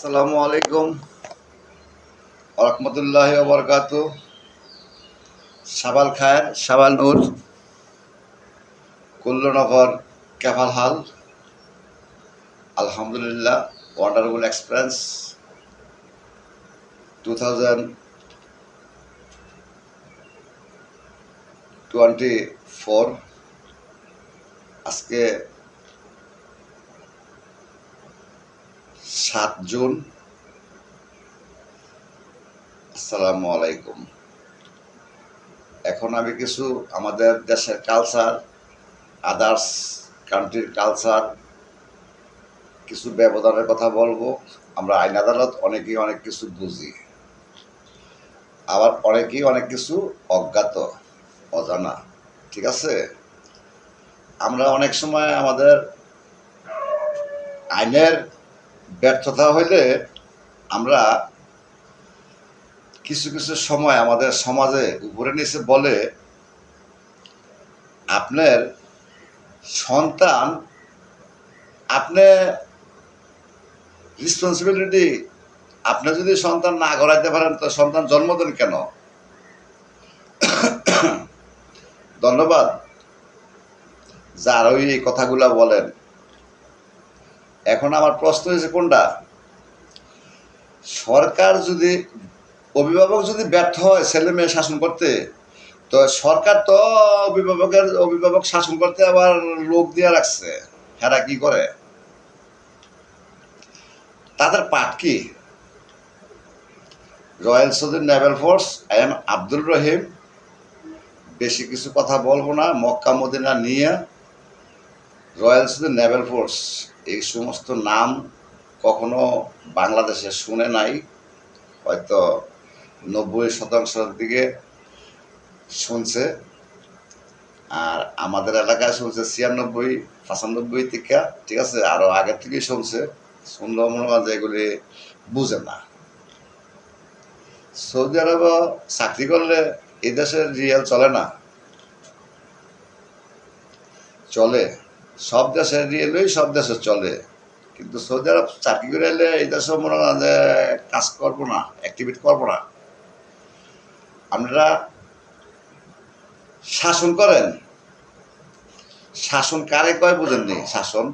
আসসালামু আলাইকুম। রহমতুল্লাহ বরকাত সাবাল খায়ের, সাবাল নূর। কুল্লনগর কেফাল হাল। আলহামদুলিল্লাহ, wonderful experience two thousand twenty four. আজকে সাত জুন। আসসালামু আলাইকুম। এখন আমি কিছু আমাদের দেশের কালচার আদার্স কান্ট্রির কালচার কিছু ব্যবধানের কথা বলব। আমরা আইন আদালত অনেকেই অনেক কিছু বুঝি। আবার অনেকেই অনেক কিছু অজ্ঞাত, অজানা, ঠিক আছে? আমরা অনেক সময় আমাদের আইনের ব্যর্থতা হইলে আমরা কিছু কিছু সময় আমাদের সমাজে উপরে নিচে বলে আপনার সন্তান, আপনি রেসপন্সিবিলিটি আপনি যদি সন্তান না গড়াইতে পারেন, তো সন্তান জন্ম দেন কেন? ধন্যবাদ। যার ওই কথাগুলা বলেন। এখন আমার প্রশ্ন হয়েছে কোনটা? সরকার যদি, অভিভাবক যদি ব্যর্থ হয় ছেলে মেয়ে শাসন করতে, তো সরকার তো অভিভাবকের, অভিভাবক শাসন করতে আবার লোক দিয়ে রাখছে। হেরা কি করে? তাদের পাঠ কি? Royal Saudi naval force, I am Abdul Rahim. বেশি কিছু কথা বলব না, মক্কা মদিনা নিয়ে। রয়্যাল সৌদি নেভেল ফোর্স এই সমস্ত নাম কখনো বাংলাদেশে শুনে নাই, হয়তো নব্বই শতাংশের দিকে শুনছে। আর আমাদের এলাকায় শুনছে ছিয়ানব্বই, পঁচানব্বই থেকে, ঠিক আছে আরও আগের থেকেই শুনছে। শুনলেও মনে হয় যে এগুলি বুঝে না। সৌদি আরব চাকরি করলে এই দেশের রিয়েল চলে না? চলে। সব দেশের রিয়েলই সব দেশে চলে। কিন্তু সৌদি আরব চাকরি করে এলে এই দেশে মনে হয় যে কাজ করব না অ্যাক্টিভিটি করব না। আপনারা শাসন করেন। শাসন কারে কয় বুঝেননি? শাসন?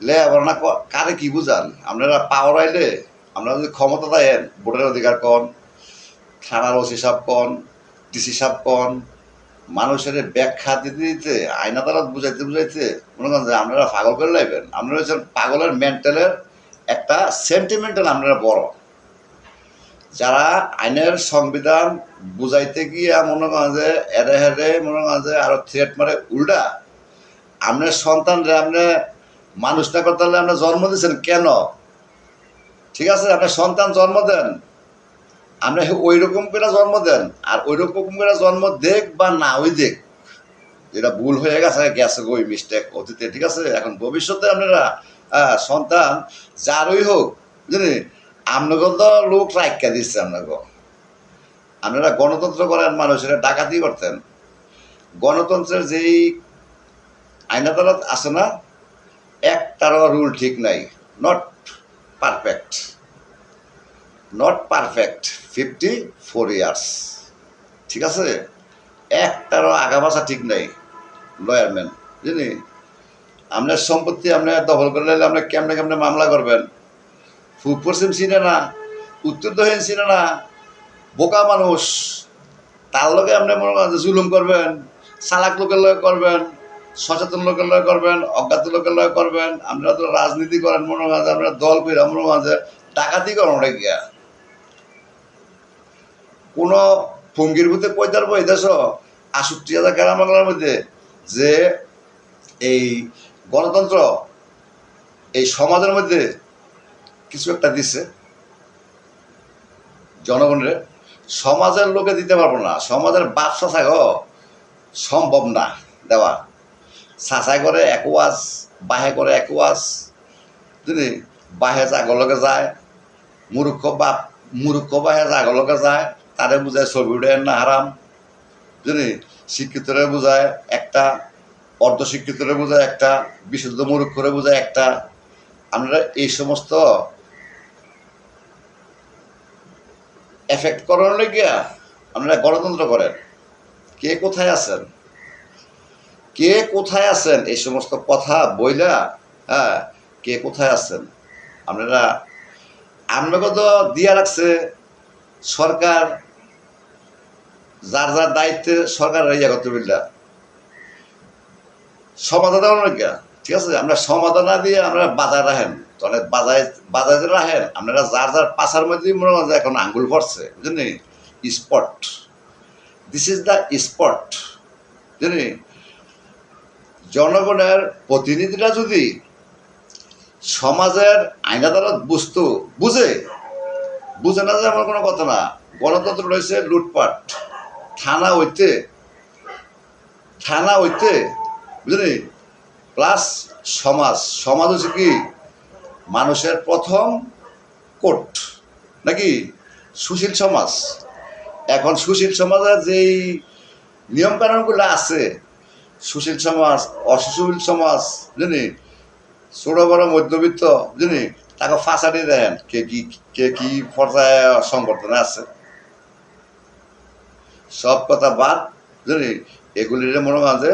লে ক- কারে কি বুঝান? আপনারা পাওয়ার আইলে, আপনারা যদি ক্ষমতা দেন, ভোটের অধিকার কন, থানার ওসি সাহেব কন, ডিসি সাহেব কন মানুষের ব্যাখ্যা দিতে দিতে আইন আদালত বুঝাইতে বুঝাইতে মনে করেন যে আপনারা পাগল করে লাইবেন। আপনারা হচ্ছেন পাগলের মেন্টালের একটা সেন্টিমেন্টাল আপনারা বড়। যারা আইনের সংবিধান বুঝাইতে গিয়ে মনে করেন যে এরে হেরে মনে করেন যে আরও থ্রেট মারে উল্টা, আপনার সন্তানরা আপনি মানুষ না করতে হলে আপনি জন্ম দিয়েছেন কেন? ঠিক আছে, আপনার সন্তান জন্ম দেন। আপনি ওই রকম করে জন্ম দেন, আর ওই রকম করে জন্ম দেখ বা না ওই দেখ। যেটা ভুল হয়ে গেছে গেছে ওই মিস্টেক অতীতে, ঠিক আছে? এখন ভবিষ্যতে আপনারা সন্তান, যারই হোক বুঝলি আপনাকে তো লোক রাইকা দিচ্ছে আপনাকে। আপনারা গণতন্ত্র করেন মানুষেরা ডাকাতি করতেন। গণতন্ত্রের যেই আইন আদালত আছে না, একটারও রুল ঠিক নাই not perfect not perfect fifty four years ঠিক আছে? একটারও আগাবাসা ঠিক নাই, লয়ারম্যান। বুঝলি? আপনার সম্পত্তি আপনার দখল করে নিলে আপনি কেমনে কেমনে মামলা করবেন? পূব পশ্চিম চিনে না, উত্তর দক্ষিণ চিনে না, বোকা মানুষ। তার লগে আপনি মনে করেন জুলুম করবেন, চালাক লোকের লগে করবেন, সচেতন লোকের লগে করবেন, অজ্ঞাত লোকের লগে করবেন। আপনারা তো রাজনীতি করেন মনে হয় আপনারা দল করে মনে হয় ডাকাতি করেন অনেক গিয়া। কোনো ফঙ্গির ভূতে পয়দার বই দেশ আষট্টি হাজার গ্রাম বাংলার মধ্যে যে এই গণতন্ত্র এই সমাজের মধ্যে কিছু একটা দিচ্ছে জনগণের। সমাজের লোকে দিতে পারব না। সমাজের চাষা গো, সম্ভব না দেওয়া। চাষাই করে এক ওয়াজ, বাহে করে এক ওয়াজ। বুঝলি বাহে জাগলকে যায়, মূর্খ বাপ, মূর্খ বাহে জাগলকে যায় তারে বোঝায় ছবি উঠে না, হারাম। বুঝলি? শিক্ষিতরে বোঝায় একটা অর্ধশিক্ষিতরে বোঝায় একটা, বিশুদ্ধ মূর্খরে বোঝায় একটা। আপনারা এই সমস্ত এফেক্ট করার লেগিয়া আপনারা গণতন্ত্র করেন। কে কোথায় আছেন? কে কোথায় আছেন? এই সমস্ত কথা বইলা হ্যাঁ কে কোথায় আছেন? আপনারা আপনাকে তো দিয়া রাখছে। সরকার, যার যার দায়িত্বে সরকার ইয়া করতে বিল্লা সমাধান দেওয়ার ঠিক আছে? আমরা সমাধান না দিয়ে আমরা বাজার রাখেন। তাহলে বাজায় বাজারে রাখেন, আপনারা যার যার পাশার মধ্যে মনে হয় এখন আঙ্গুল পড়ছে বুঝলেন spot. This is the spot বুঝলেন জনগণের প্রতিনিধিরা যদি সমাজের আইনাদারত বুঝতো বুঝে বুঝে না যে এমন কোনো কথা না। গণতন্ত্র রয়েছে লুটপাট। থানা হইতে থানা হইতে, বুঝলি? প্লাস সমাজ। সমাজ হচ্ছে কি? মানুষের প্রথম কোট নাকি? সুশীল সমাজ। এখন সুশীল সমাজের যেই নিয়মকানুনগুলো আছে, সুশীল সমাজ, অসুশীল সমাজ, বুঝলি? ছোট বড় মধ্যবিত্ত, বুঝলি? তাকে ফাঁসানি দেন। কে কি কে কি পর্যায়ে সংগঠনে আছে? সব কথা বাদ বুঝলি এগুলির মনে হয় যে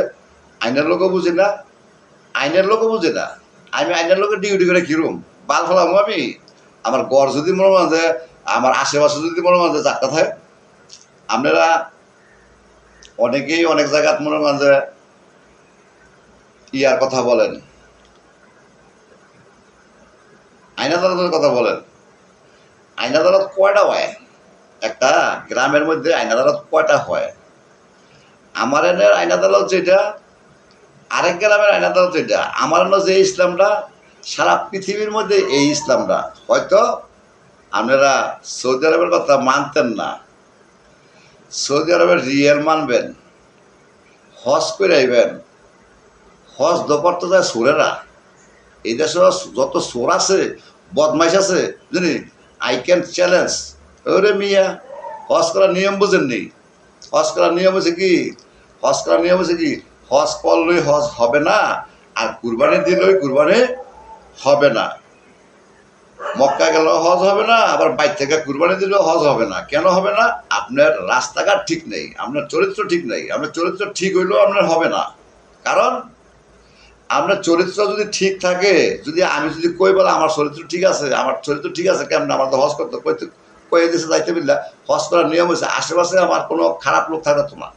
আইনের লোকও বুঝে না, আইনের লোকও বুঝে না। আমি আইনের লোকের ডিউটি করে কিরম বাল ফেলাম আমি? আমার গড় যদি মনে হয় যে, আমার আশেপাশে যদি মনে হয় যে যাত্রা থাকে, আপনারা অনেকেই অনেক জায়গাত মনে হয় যে ইয়ার কথা বলেন। আইন আদালতের কথা বলেন। আইন আদালত কয়টা হয়? একটা গ্রামের মধ্যে আইন আদালত কয়টা হয়? আমার এনের আইন আদালত যেটা, আরেক গ্রামের আইন আদালত যেটা, আমার এনে যে ইসলামটা, সারা পৃথিবীর মধ্যে এই ইসলামটা। হয়তো আপনারা সৌদি আরবের কথা মানতেন না। সৌদি আরবের রিয়েল মানবেন। হজ করে আইবেন। হজ দোপর তো যায় সুরেরা। এই দেশে যত সোর আছে, বদমাইশ আছে বুঝলি আই ক্যান চ্যালেঞ্জ ওরে মিয়া, হজ করার নিয়ম বুঝেননি হজ করার নিয়ম হচ্ছে কি? হজ করার নিয়ম হচ্ছে কি? হজ করলেই হজ হবে না, আর কুরবানি দিলেই কুরবানি হবে না। মক্কা গেলেও হজ হবে না, আবার বাইর থেকে কুরবানি দিলেও হজ হবে না। কেন হবে না? আপনার রাস্তাঘাট ঠিক নেই, আপনার চরিত্র ঠিক নেই, আপনার চরিত্র ঠিক হইলেও আপনার হবে না। কারণ আপনার চরিত্র যদি ঠিক থাকে, যদি আমি যদি কই বলে আমার চরিত্র ঠিক আছে, আমার চরিত্র ঠিক আছে কেমন? আমার তো হজ করতে কইতে কয়ে দিয়েছে যাইতে বিল্লা? হজ করার নিয়ম হয়েছে আশেপাশে আমার কোনো খারাপ লোক থাকে না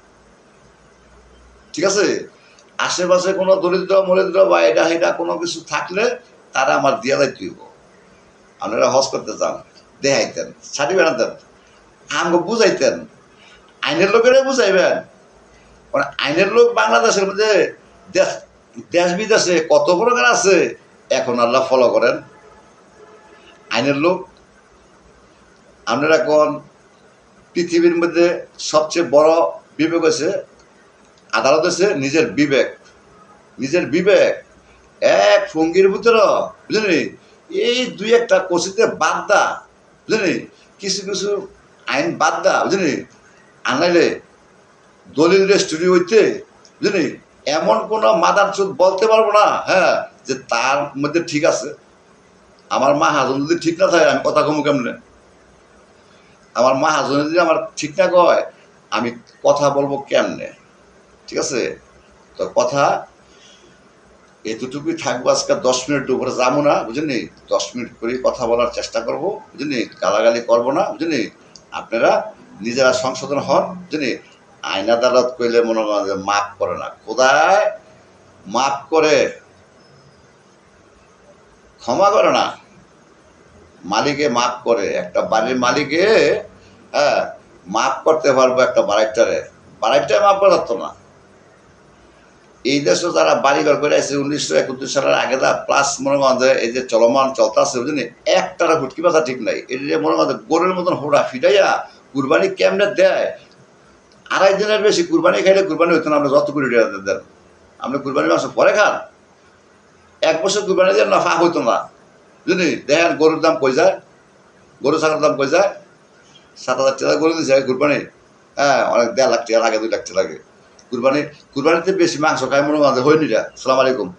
ঠিক আছে? আশেপাশে কোনো দরিদ্র, মরিদ্র বা এটা এটা কোনো কিছু থাকলে তারা আমার দিয়া দায়িত্ব হইব। আপনারা হজ করতে চান দেখাইতেন, ছাড়ি বেড়াতেন আমাকে বুঝাইতেন। আইনের লোকেরাই বুঝাইবেন। আইনের লোক বাংলাদেশের মধ্যে দেশ দেশ বিদেশে কত প্রকার আছে? এখন আল্লাহ ফলো করেন। আইনের লোক। আপনারা এখন পৃথিবীর মধ্যে সবচেয়ে বড় বিবেক হয়েছে? আদালত হচ্ছে নিজের বিবেক। নিজের বিবেক। এক ফঙ্গির ভিতরে বুঝলি এই দুই একটা কষিতে বাদ দা বুঝলি কিছু কিছু আইন বাদ দা বুঝলি আনাইলে দলিল স্টুডিও হইতে বুঝলি এমন কোনো মাদার চোখ বলতে পারব না হ্যাঁ যে তার মধ্যে ঠিক আছে। আমার মা হাজন যদি ঠিক না থাকে, আমি কথা কমু কেমনে? আমার মা হাজন যদি আমার ঠিক না কয়, আমি কথা বলব কেমনে? ঠিক আছে? তো কথা এতটুকুই থাকব আজকে দশ মিনিট উপরে যাব না বুঝলি দশ মিনিট করে কথা বলার চেষ্টা করব বুঝলি গালাগালি করব না বুঝলি আপনারা নিজেরা সংশোধন হন বুঝলি আইন আদালত কইলে মনে করেন যে মাফ করে না। কোথায় মাফ করে, ক্ষমা করে না। মালিকে মাফ করে, একটা বাড়ির মালিকে হ্যাঁ মাফ করতে পারব একটা বাড়াইটারে বাড়াইটায় মাফ করা যেত না। এই দেশে যারা বাড়িঘর করে আছে, উনিশশো একত্রিশ সালের আগে দা প্লাস মনে করেন যে এই যে চলমান চলতেছে বুঝলি একটারা ফুটকি বাসা ঠিক নাই। যে মনে করেন গরুর মতন হোড়া ফিটাইয়া কুরবানি কেমনে দেয়? আড়াই দিনের বেশি কুরবানি খাইলে কুরবানি হইতো না আমরা যত কোটি টাকা দেন। আপনি কুরবানি মাংস পরে খান। এক বছর কুরবানি দেন নফা হইতো না। বুঝলি? দেখেন গরুর দাম কই যায়? গরু ছাগলের দাম কই যায়? সাত হাজার টাকা গরু দিয়েছে কুরবানি। হ্যাঁ অনেক দেড় লাখ টাকা লাগে, দুই লাখ টাকা লাগে। কুরবানি, কুরবানিতে বেশি মাংস খায় মনে হয়, হয়নি রা। সালাম আলাইকুম।